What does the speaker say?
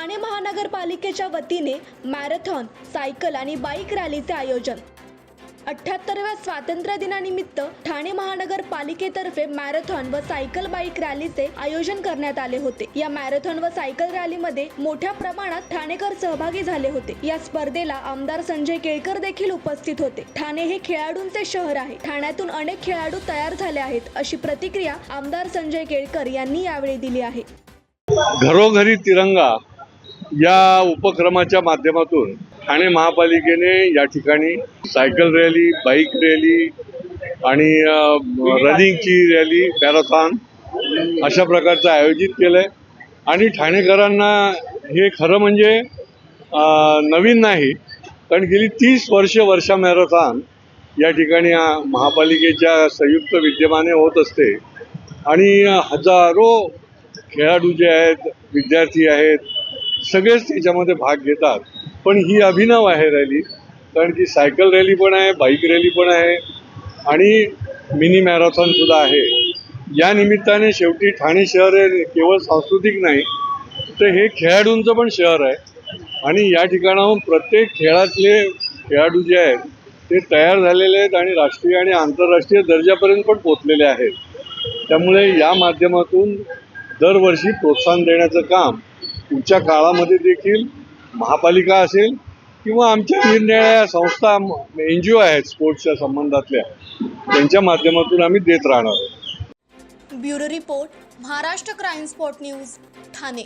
ठाणे महानगरपालिकेच्या वतीने marathon cycle आणि बाईक रॅलीचे आयोजन. अठ्ठ्याहत्तरव्या स्वातंत्र्य दिनानिमित्त ठाणे महानगरपालिकेतर्फे मॅरेथॉन व सायकल बाईक रॅलीचे आयोजन करण्यात आले होते. या मॅरेथॉन व सायकल रॅलीमध्ये मोठ्या प्रमाणात ठाणेकर सहभागी झाले होते. या स्पर्धेला आमदार संजय केळकर देखील उपस्थित होते. ठाणे हे खेळाडूंचे शहर आहे. ठाण्यातून अनेक खेळाडू तयार झाले आहेत अशी प्रतिक्रिया आमदार संजय केळकर यांनी यावेळी दिली आहे. घरोघरी तिरंगा या उपक्रमाच्या माध्यमातून ठाणे महापालिकेने या ठिकाणी सायकल रॅली बाईक रॅली आणि रनिंगची रॅली मॅरेथॉन अशा प्रकारचं आयोजित केलं आहे आणि ठाणेकरांना हे खरं म्हणजे नवीन नाही कारण गेली तीस वर्ष वर्षा मॅरेथॉन या ठिकाणी महापालिकेच्या संयुक्त विद्यमाने होत असते. आणि हजारो खेळाडू जे आहेत विद्यार्थी आहेत सगळेच त्याच्यामध्ये भाग घेतात. पण ही अभिनव आहे रॅली. कारण की सायकल रॅली पण आहे बाईक रॅली पण आहे आणि मिनी मॅरेथॉन सुद्धा आहे. या निमित्ताने शेवटी ठाणे शहर हे केवळ सांस्कृतिक नाही तर हे खेळाडूंचं पण शहर आहे. आणि या ठिकाणाहून प्रत्येक खेळातले खेळाडू जे आहेत ते तयार झालेले आहेत आणि राष्ट्रीय आणि आंतरराष्ट्रीय दर्जापर्यंत पण पोचलेले आहेत. त्यामुळे या माध्यमातून दरवर्षी प्रोत्साहन देण्याचं काम पुढच्या काळामध्ये देखील महापालिका असेल किंवा आमच्या निरनिराळ्या संस्था एन जी ओ आहेत स्पोर्ट्सच्या संबंधातल्या त्यांच्या माध्यमातून आम्ही देत राहणार आहोत. Bureau report Maharashtra crime spot news Thane.